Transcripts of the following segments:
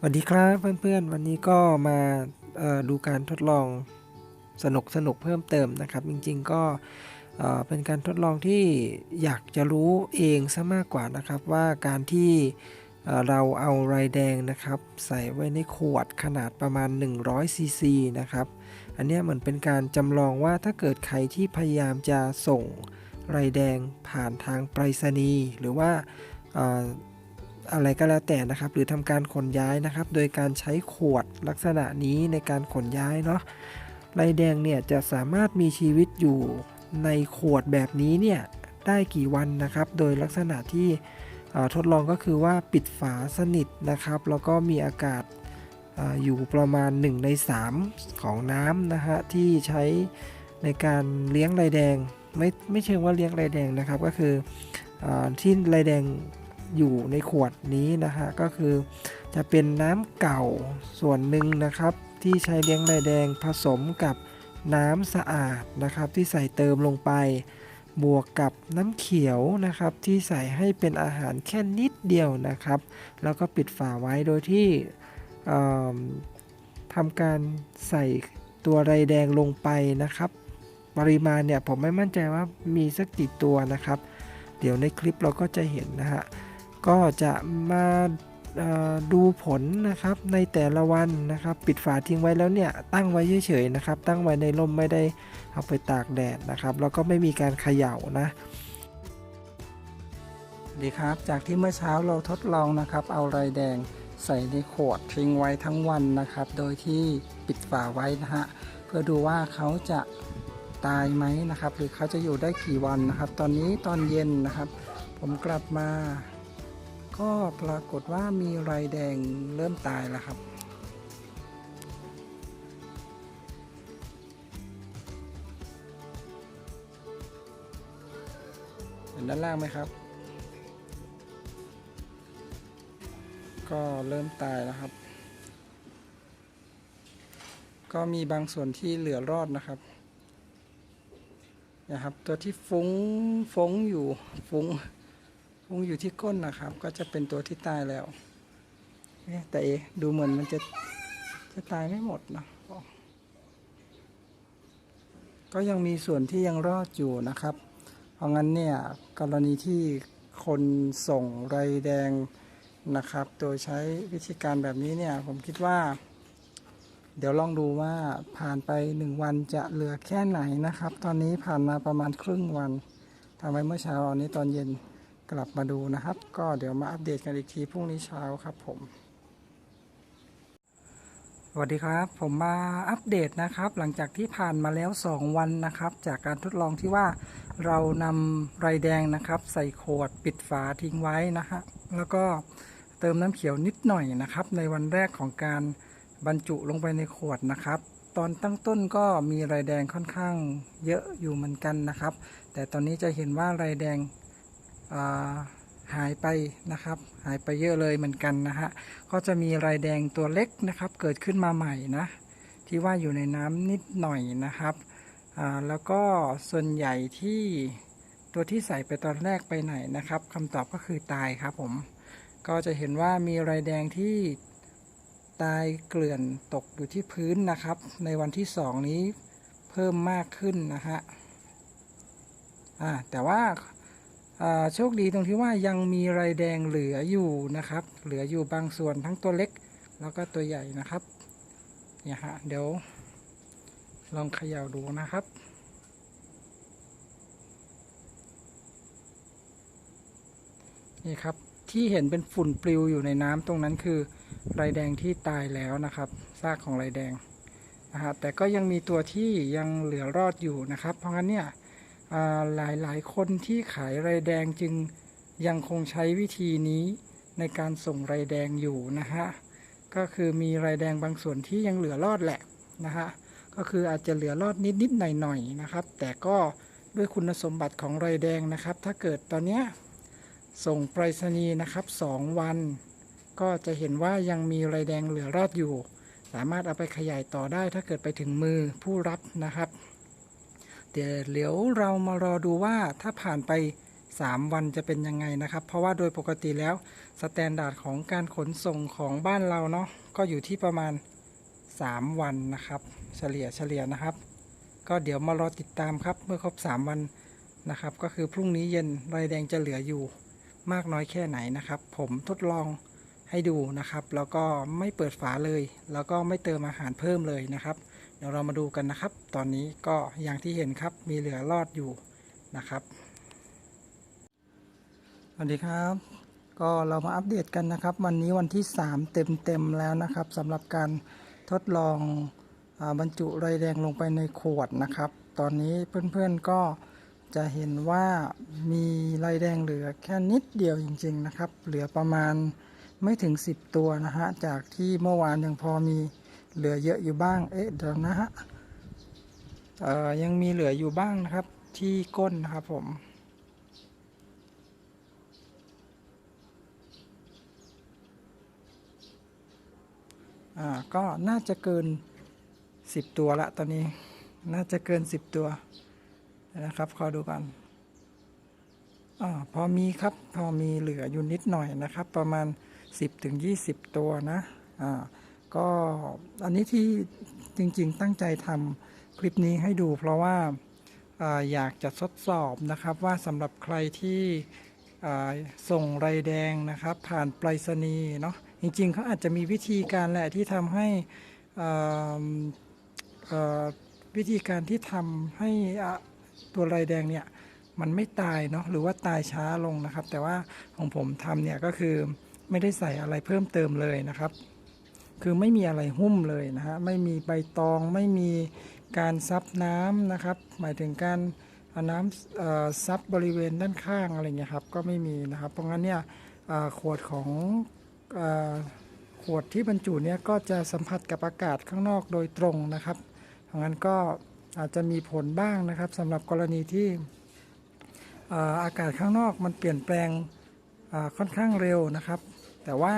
สวัสดีครับเพื่อนๆ วันนี้ก็มาดูการทดลองสนุกสนุกๆเพิ่มเติมนะครับ จริงๆก็เป็นการทดลองที่อยากจะรู้เองซะมากกว่านะครับว่าการที่เราเอาไรแดงนะครับ ใส่ไว้ในขวดขนาดประมาณ 100ซีซีนะครับ อันนี้เหมือนเป็นการจำลองว่าถ้าเกิดใครที่พยายามจะส่งไรแดงผ่านทางไปรษณีย์หรือว่า อะไรก็แล้วแต่นะครับ หรือทำการขนย้ายนะครับ โดยการใช้ขวดลักษณะนี้ในการขนย้ายเนาะไรแดงเนี่ยจะสามารถมีชีวิตอยู่ในขวดแบบนี้เนี่ยได้กี่วันนะครับ โดยลักษณะที่ทดลองก็คือว่าปิดฝาสนิทนะครับ แล้วก็มีอากาศอออยู่ประมาณ 1 ใน 3 ของน้ำนะฮะที่ใช้ในการเลี้ยงไรแดงไม่ไม่เชิงว่าเลี้ยงไรแดงนะครับ ก็คือออที่ไรแดง อยู่ในขวดนี้นะฮะก็คือจะเป็นน้ำเก่าส่วนหนึ่งนะครับ ที่ใช้เลี้ยงไรแดงผสมกับน้ำสะอาดนะครับ ที่ใส่เติมลงไป บวกกับน้ำเขียวนะครับ ที่ใส่ให้เป็นอาหารแค่นิดเดียวนะครับ แล้วก็ปิดฝาไว้โดยที่ทำการใส่ตัวไรแดงลงไปนะครับปริมาณเนี่ยผมไม่มั่นใจว่ามีสักกี่ตัวนะครับ เดี๋ยวในคลิปเราก็จะเห็นนะฮะ ก็จะมาดูผลนะครับในแต่ละวันนะครับ ปิดฝาทิ้งไว้แล้วเนี่ยตั้งไว้เฉยๆนะครับ ตั้งไว้ในร่มไม่ได้เอาไปตากแดดนะครับ แล้วก็ไม่มีการเขย่านะดีครับ จากที่เมื่อเช้าเราทดลองนะครับ เอาไรแดงใส่ในขวดทิ้งไว้ทั้งวันนะครับ โดยที่ปิดฝาไว้นะฮะเพื่อดูว่าเขาจะตายไหมนะครับ หรือเขาจะอยู่ได้กี่วันนะครับ ตอนนี้ตอนเย็นนะครับ ผมกลับมา ก็ปรากฏว่ามีไรแดงเริ่มตายแล้วครับ เห็นด้านล่างไหมครับ ก็เริ่มตายแล้วครับ ก็มีบางส่วนที่เหลือรอดนะครับนะครับ ตัวที่ฟุ้งฟุ้งอยู่ฟุ้ง พุงอยู่ที่ก้นนะครับ ก็จะเป็นตัวที่ตายแล้วแต่เอ๊ดูเหมือนมันจะจะตายไม่หมดนะก็ยังมีส่วนที่ยังรอดอยู่นะครับ เพราะงั้นเนี่ยกรณีที่คนส่งไรแดงนะครับ โดยใช้วิธีการแบบนี้เนี่ยผมคิดว่า เดี๋ยวลองดูว่าผ่านไปหนึ่งวันจะเหลือแค่ไหนนะครับ ตอนนี้ผ่านมาประมาณครึ่งวันทำไว้เมื่อเช้าอันนี้ตอนเย็น กลับมาดูนะครับ ก็เดี๋ยวมาอัปเดตกันอีกทีพรุ่งนี้เช้าครับผมสวัสดีครับ ผมมาอัปเดตนะครับ หลังจากที่ผ่านมาแล้ว 2 วันนะครับ จากการทดลองที่ว่าเรานำไรแดงนะครับ ใส่ขวดปิดฝาทิ้งไว้นะฮะแล้วก็เติมน้ำเขียวนิดหน่อยนะครับ ในวันแรกของการบรรจุลงไปในขวดนะครับ ตอนตั้งต้นก็มีไรแดงค่อนข้างเยอะอยู่เหมือนกันนะครับ แต่ตอนนี้จะเห็นว่าไรแดง หายไปนะครับ หายไปเยอะเลยเหมือนกันนะฮะก็จะมีรายแดงตัวเล็กนะครับ เกิดขึ้นมาใหม่นะ ที่ว่าอยู่ในน้ำนิดหน่อยนะครับแล้วก็ส่วนใหญ่ที่ตัวที่ใส่ไปตอนแรกไปไหนนะครับคำตอบก็คือตายครับผม ก็จะเห็นว่ามีรายแดงที่ตายเกลื่อนตกอยู่ที่พื้นนะครับ ในวันที่สองนี้เพิ่มมากขึ้นนะฮะแต่ว่า โชคดีตรงที่ว่ายังมีไรแดงเหลืออยู่นะครับ เหลืออยู่บางส่วนทั้งตัวเล็กแล้วก็ตัวใหญ่นะครับเนี่ยฮะเดี๋ยวลองเขย่าดูนะครับ นี่ครับที่เห็นเป็นฝุ่นปลิวอยู่ในน้ำตรงนั้นคือไรแดงที่ตายแล้วนะครับซากของไรแดงนะฮะแต่ก็ยังมีตัวที่ยังเหลือรอดอยู่นะครับ เพราะงั้นเนี่ย หลายหลายคนที่ขายไรแดงจึงยังคงใช้วิธีนี้ในการส่งไรแดงอยู่นะฮะ ก็คือมีไรแดงบางส่วนที่ยังเหลือรอดแหละนะฮะ ก็คืออาจจะเหลือรอดนิดๆหน่อยๆนะครับ แต่ก็ด้วยคุณสมบัติของไรแดงนะครับ ถ้าเกิดตอนเนี้ยส่งไปรษณีย์นะครับสองวัน ก็จะเห็นว่ายังมีไรแดงเหลือรอดอยู่ สามารถเอาไปขยายต่อได้ถ้าเกิดไปถึงมือผู้รับนะครับ เดี๋ยวเยวเรามารอดูว่าถ้าผ่านไป 3 วันจะเป็นยังไงนะครับ เพราะว่าโดยปกติแล้วสแตนดาร์ดของการขนส่งของบ้านเราเนาะก็อยู่ที่ประมาณ 3 วันนะครับ เฉลี่ยเฉลี่ยนะครับ ก็เดี๋ยวมารอติดตามครับเมื่อครบ 3 วันนะครับ ก็คือพรุ่งนี้เย็นไรแดงจะเหลืออยู่มากน้อยแค่ไหนนะครับ ผมทดลองให้ดูนะครับ แล้วก็ไม่เปิดฝาเลย แล้วก็ไม่เติมอาหารเพิ่มเลยนะครับ เดี๋ยวเรามาดูกันนะครับ ตอนนี้ก็อย่างที่เห็นครับมีเหลือรอดอยู่นะครับสวัสดีครับ ก็เรามาอัปเดตกันนะครับ วันนี้วันที่ 3 เต็มเต็มๆแล้วนะครับสำหรับการทดลองอบรรจุไรแดงลงไปในขวดนะครับ ตอนนี้เพื่อนๆก็จะเห็นว่ามีไรแดงเหลือแค่นิดเดียวจริง ๆนะครับ เหลือประมาณไม่ถึง 10 ตัวนะฮะจากที่เมื่อวานยังพอมี เหลือเยอะอยู่บ้าง เอ๊ะเดี๋ยวนะฮะยังมีเหลืออยู่บ้างนะครับ ที่ก้นนะครับผมก็น่าจะเกิน 10 ตัวละตอนนี้ น่าจะเกิน 10 ตัวนะครับขอดูกันอพอมีครับ พอมีเหลืออยู่นิดหน่อยนะครับ ประมาณ 10ถึง20 ตัวนะอ่า ก็อันนี้ที่จริง ๆ ตั้งใจทำคลิปนี้ให้ดูเพราะว่าอยากจะทดสอบนะครับว่าสำหรับใครที่ส่งไรแดงนะครับ ผ่านไปรษณีย์เนาะจริง ๆเขาอาจจะมีวิธีการแหละที่ทำให้วิธีการที่ทำให้ตัวลายแดงเนี่ยมันไม่ตายเนาะหรือว่าตายช้าลงนะครับ แต่ว่าของผมทำเนี่ยก็คือไม่ได้ใส่อะไรเพิ่มเติมเลยนะครับ คือไม่มีอะไรหุ้มเลยนะฮะไม่มีใบตองไม่มีการซับน้ำนะครับ หมายถึงการเอาน้ำซับบริเวณด้านข้างอะไรเงี้ยครับก็ไม่มีนะครับ เพราะงั้นเนี่ยขวดของอขวดที่บรรจุเนี่ยก็จะสัมผัสกับอากาศข้างนอกโดยตรงนะครับเพราะงั้นก็อาจจะมีผลบ้างนะครับสำหรับกรณีที่อากาศข้างนอกมันเปลี่ยนแปลงค่อนข้างเร็วนะครับ แต่ว่า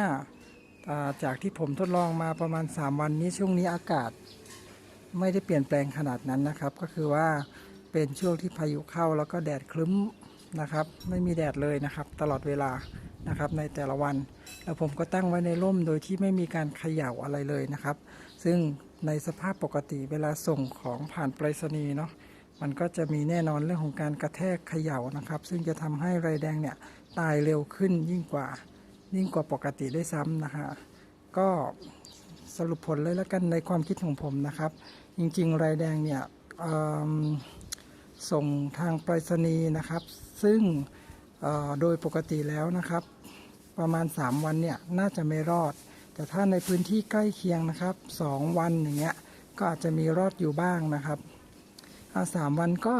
จากที่ผมทดลองมาประมาณ 3 วันนี้ช่วงนี้อากาศ ไม่ได้เปลี่ยนแปลงขนาดนั้นนะครับ ก็คือว่าเป็นช่วงที่พายุเข้าแล้วก็แดดครึ้มนะครับ ไม่มีแดดเลยนะครับ ตลอดเวลานะครับในแต่ละวัน แล้วผมก็ตั้งไว้ในร่มโดยที่ไม่มีการเขย่าอะไรเลยนะครับ ซึ่งในสภาพปกติเวลาส่งของผ่านไปรษณีย์เนาะมันก็จะมีแน่นอนเรื่องของการกระแทกเขย่านะครับ ซึ่งจะทำให้ไรแดงเนี่ยตายเร็วขึ้นยิ่งกว่า ยิ่งกว่าปกติได้วยซ้ำนะฮะก็สรุปผลเลยแล้วกันในความคิดของผมนะครับ จริงๆไรแดงเนี่ยส่งทางไปรษณีย์นะครับ ซึ่งโดยปกติแล้วนะครับ ประมาณ 3 วันเนี่ยน่าจะไม่รอด แต่ถ้าในพื้นที่ใกล้เคียงนะครับ 2 วันอย่างเงี้ยก็อาจจะมีรอดอยู่บ้างนะครับถ้าสามวันก็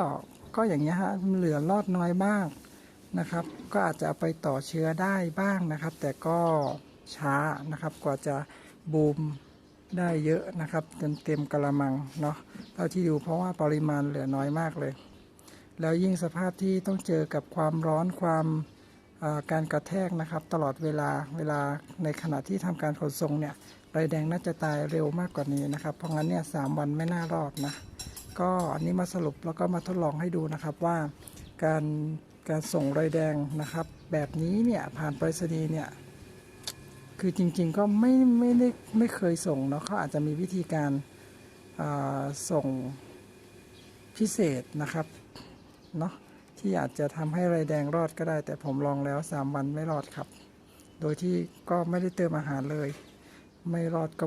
ก็อย่างเงี้ยฮะเหลือรอดน้อยบ้าง นะครับ ก็อาจจะเอาไปต่อเชื้อได้บ้างนะครับ แต่ก็ช้านะครับกว่าจะบูมได้เยอะนะครับเต็มเต็มกระมังเนาะเท่าที่ดูเพราะว่าปริมาณเหลือน้อยมากเลย แล้วยิ่งสภาพที่ต้องเจอกับความร้อนความการกระแทกนะครับตลอดเวลาเวลาในขณะที่ทำการขนส่งเนี่ยไรแดงน่าจะตายเร็วมากกว่านี้นะครับ เพราะงั้นเนี่ยสามวันไม่น่ารอดนะก็อันนี้มาสรุปแล้วก็มาทดลองให้ดูนะครับว่าการ การส่งไรแดงนะครับ แบบนี้เนี่ยผ่านไปรษณีย์เนี่ยคือจริงๆก็ไม่ไม่ได้ไม่เคยส่งเนาะเขาอาจจะมีวิธีการาส่งพิเศษนะครับเนาะที่อาจจะทำให้ไรแดงรอดก็ได้ แต่ผมลองแล้ว 3 วันไม่รอดครับ โดยที่ก็ไม่ได้เติมอาหารเลย ไม่รอดก็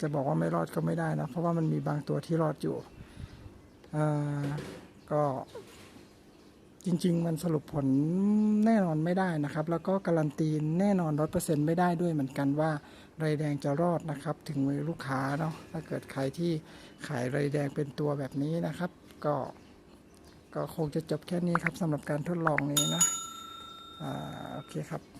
จะบอกว่าไม่รอดก็ไม่ได้นะ เพราะว่ามันมีบางตัวที่รอดอยู่ก็ จริง ๆ มันสรุปผลแน่นอนไม่ได้นะครับ แล้วก็การันตีแน่นอนร้อยเปอร์เซ็นต์ไม่ได้ด้วยเหมือนกันว่าไรแดงจะรอดนะครับ ถึงมือลูกค้าเนาะถ้าเกิดใครที่ขายไรแดงเป็นตัวแบบนี้นะครับ ก็ก็คงจะจบแค่นี้ครับสำหรับการทดลองนี้นะอ่าโอเคครับ